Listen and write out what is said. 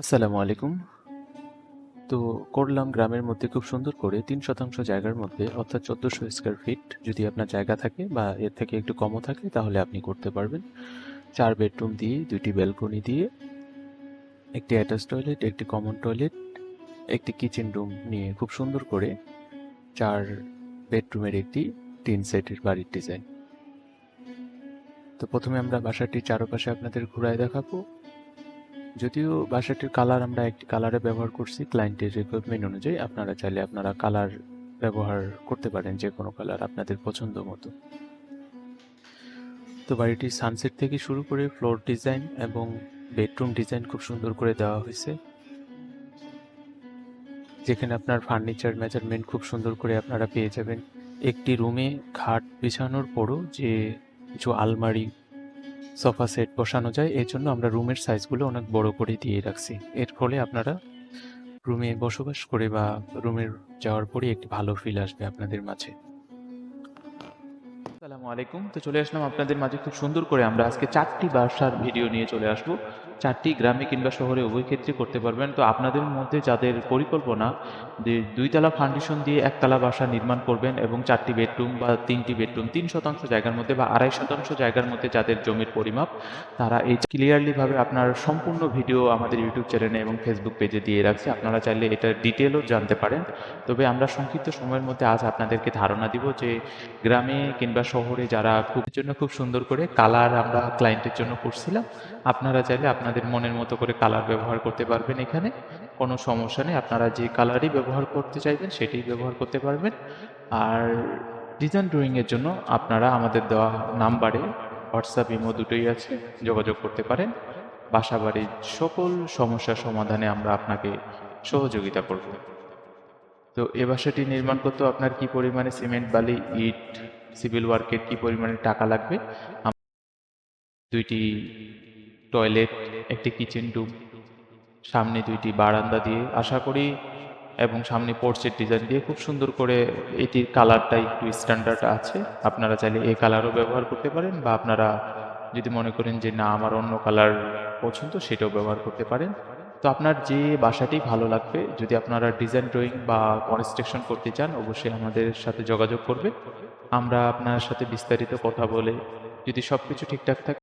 আসসালামু আলাইকুম। তো করলাম গ্রামের মধ্যে খুব সুন্দর করে তিন শতাংশ জায়গার মধ্যে, অর্থাৎ চোদ্দোশো স্কোয়ার ফিট যদি আপনার জায়গা থাকে বা এর থেকে একটু কমও থাকে তাহলে আপনি করতে পারবেন। চার বেডরুম দিয়ে, দুইটি ব্যালকনি দিয়ে, একটি অ্যাটাচ টয়লেট একটি কমন টয়লেট একটি কিচেন রুম নিয়ে খুব সুন্দর করে চার বেডরুমের একটি তিন সেটের বাড়ির ডিজাইন তো প্রথমে আমরা বাসাটির চারপাশে আপনাদের ঘুরায় দেখাবো। যদিও বাসাটির কালার আমরা একটি কালারে ব্যবহার করছি ক্লায়েন্টের রিকোয়ারমেন্ট অনুযায়ী আপনারা চাইলে আপনারা কালার ব্যবহার করতে পারেন যে কোনো কালার আপনাদের পছন্দ মতো। তো বাড়িটির সানসেট থেকে শুরু করে ফ্লোর ডিজাইন এবং বেডরুম ডিজাইন খুব সুন্দর করে দেওয়া হয়েছে। যেখানে আপনার ফার্নিচার মেজারমেন্ট খুব সুন্দর করে আপনারা পেয়ে যাবেন। একটি রুমে খাট বিছানোর পরও যে কিছু আলমারি সোফা সেট বসানো যায়, এর জন্য আমরা রুমের সাইজগুলো অনেক বড় করে দিয়ে রাখছি। এর ফলে আপনারা রুমে বসবাস করে বা রুমের যাওয়ার পরে একটি ভালো ফিল আসবে আপনাদের মাঝে। আলাইকুম। তো চলে আসলাম আপনাদের মাঝে খুব সুন্দর করে। আমরা আজকে চারটি বাসার ভিডিও নিয়ে চলে আসব। চারটি গ্রামে কিংবা শহরে উভয় ক্ষেত্রে করতে পারবেন। তো আপনাদের মধ্যে যাদের পরিকল্পনা যে দুইতলা ফাউন্ডেশন দিয়ে একতলা বাসা নির্মাণ করবেন এবং চারটি বেডরুম বা তিনটি বেডরুম তিন শতাংশ জায়গার মধ্যে বা আড়াই শতাংশ জায়গার মধ্যে যাদের জমির পরিমাপ, তারা এই ক্লিয়ারলিভাবে আপনার সম্পূর্ণ ভিডিও আমাদের ইউটিউব চ্যানেলে এবং ফেসবুক পেজে দিয়ে রাখছি। আপনারা চাইলে এটার ডিটেলও জানতে পারেন। তবে আমরা সংক্ষিপ্ত সময়ের মধ্যে আজ আপনাদেরকে ধারণা দিব যে গ্রামে কিংবা শহরে যারা খুব জন্য খুব সুন্দর করে কালার আমরা ক্লায়েন্টের জন্য করছিলাম, আপনারা চাইলে আপনাদের মনের মতো করে কালার ব্যবহার করতে পারবেন এখানে। কোনো সমস্যা নেই, আপনারা যে কালারই ব্যবহার করতে চাইবেন সেটাই ব্যবহার করতে পারবেন। আর ডিজাইন ড্রয়িংয়ের জন্য আপনারা আমাদের দেওয়া নাম্বারে হোয়াটসঅ্যাপ ইমো দুটোই আছে, যোগাযোগ করতে পারেন। বাসা বাড়ির সকল সমস্যার সমাধানে আমরা আপনাকে সহযোগিতা করব। তো এ বাসাটি নির্মাণ করতে আপনার কি পরিমাণে সিমেন্ট বালি, ইট সিভিল ওয়ার্কের কি পরিমাণে টাকা লাগবে? দুইটি টয়লেট, একটি কিচেন রুম, সামনে দুইটি বারান্দা দিয়ে আশা করি, এবং সামনে পোর্চের ডিজাইন দিয়ে খুব সুন্দর করে এটির কালারটা একটু স্ট্যান্ডার্ড আছে। আপনারা চাইলে এই কালারও ব্যবহার করতে পারেন, বা আপনারা যদি মনে করেন যে না, আমার অন্য কালার পছন্দ, সেটাও ব্যবহার করতে পারেন। তো আপনার যে বাসাটি ভালো লাগবে, যদি আপনারা ডিজাইন ড্রয়িং বা কনস্ট্রাকশন করতে চান, অবশ্যই আমাদের সাথে যোগাযোগ করবে। আমরা আপনার সাথে বিস্তারিত কথা বলে যদি সব কিছু ঠিকঠাক থাকে